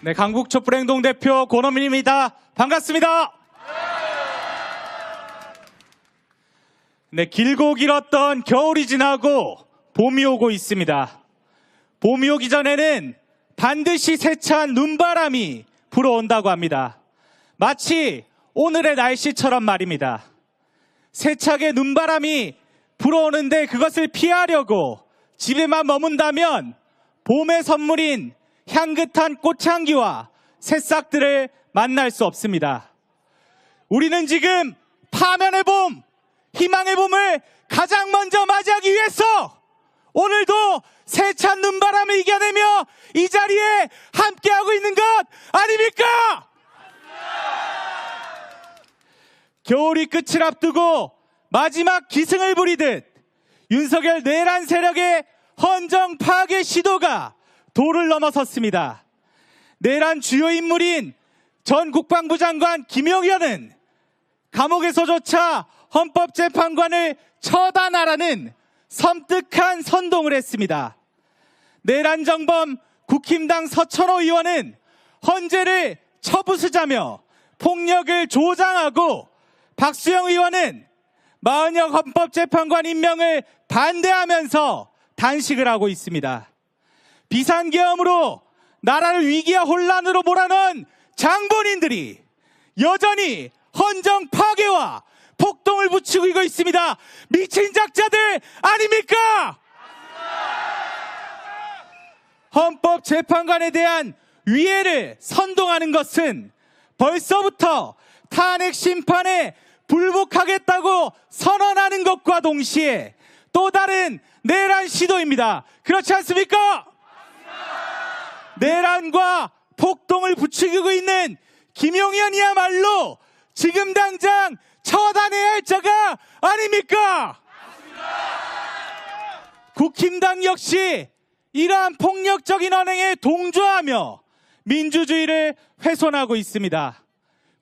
네, 강국 촛불행동 대표 권호민입니다. 반갑습니다. 네, 길고 길었던 겨울이 지나고 봄이 오고 있습니다. 봄이 오기 전에는 반드시 세찬 눈바람이 불어온다고 합니다. 마치 오늘의 날씨처럼 말입니다. 세차게 눈바람이 불어오는데 그것을 피하려고 집에만 머문다면 봄의 선물인 향긋한 꽃향기와 새싹들을 만날 수 없습니다. 우리는 지금 파면의 봄, 희망의 봄을 가장 먼저 맞이하기 위해서 오늘도 세찬 눈바람을 이겨내며 이 자리에 함께하고 있는 것 아닙니까? 겨울이 끝을 앞두고 마지막 기승을 부리듯 윤석열 내란 세력의 헌정 파괴 시도가 도를 넘어섰습니다. 내란 주요 인물인 전 국방부 장관 김용현은 감옥에서조차 헌법재판관을 처단하라는 섬뜩한 선동을 했습니다. 내란 정범 국힘당 서천호 의원은 헌재를 처부수자며 폭력을 조장하고 박수영 의원은 마은혁 헌법재판관 임명을 반대하면서 단식을 하고 있습니다. 비상계엄으로 나라를 위기와 혼란으로 몰아넣은 장본인들이 여전히 헌정 파괴와 폭동을 붙이고 있습니다. 미친 작자들 아닙니까? 헌법재판관에 대한 위해를 선동하는 것은 벌써부터 탄핵 심판에 불복하겠다고 선언하는 것과 동시에 또 다른 내란 시도입니다. 그렇지 않습니까? 내란과 폭동을 부추기고 있는 김용현이야말로 지금 당장 처단해야 할 자가 아닙니까? 국힘당 역시 이러한 폭력적인 언행에 동조하며 민주주의를 훼손하고 있습니다.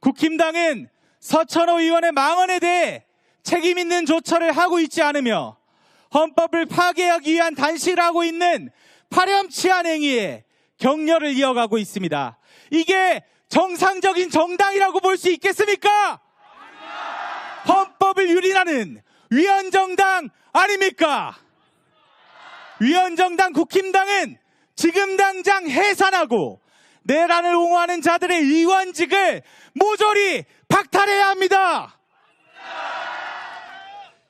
국힘당은 서천호 의원의 망언에 대해 책임 있는 조처를 하고 있지 않으며 헌법을 파괴하기 위한 단식을 하고 있는 파렴치한 행위에 격려를 이어가고 있습니다. 이게 정상적인 정당이라고 볼 수 있겠습니까? 헌법을 유린하는 위헌정당 아닙니까? 위헌정당 국힘당은 지금 당장 해산하고 내란을 옹호하는 자들의 의원직을 모조리 박탈해야 합니다.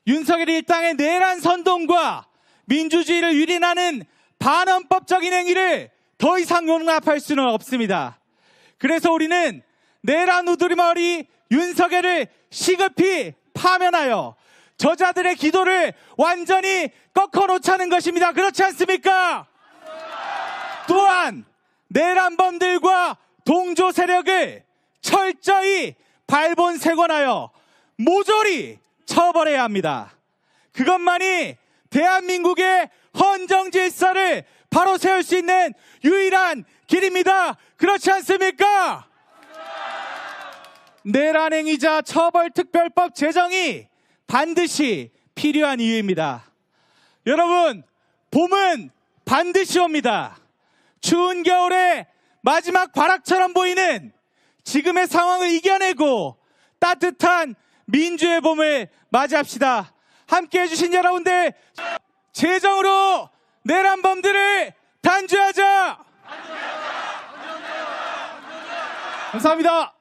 윤석열 일당의 내란 선동과 민주주의를 유린하는 반헌법적인 행위를 더 이상 용납할 수는 없습니다. 그래서 우리는 내란 우두리머리 윤석열을 시급히 파면하여 저자들의 기도를 완전히 꺾어놓자는 것입니다. 그렇지 않습니까? 또한 내란범들과 동조 세력을 철저히 발본색원하여 모조리 처벌해야 합니다. 그것만이 대한민국의 헌정 질서를 바로 세울 수 있는 유일한 길입니다. 그렇지 않습니까? 내란행위자 처벌특별법 제정이 반드시 필요한 이유입니다. 여러분, 봄은 반드시 옵니다. 추운 겨울에 마지막 바락처럼 보이는 지금의 상황을 이겨내고 따뜻한 민주의 봄을 맞이합시다. 함께 해주신 여러분들, 재정으로 내란범들을 단죄하자! 감사합니다.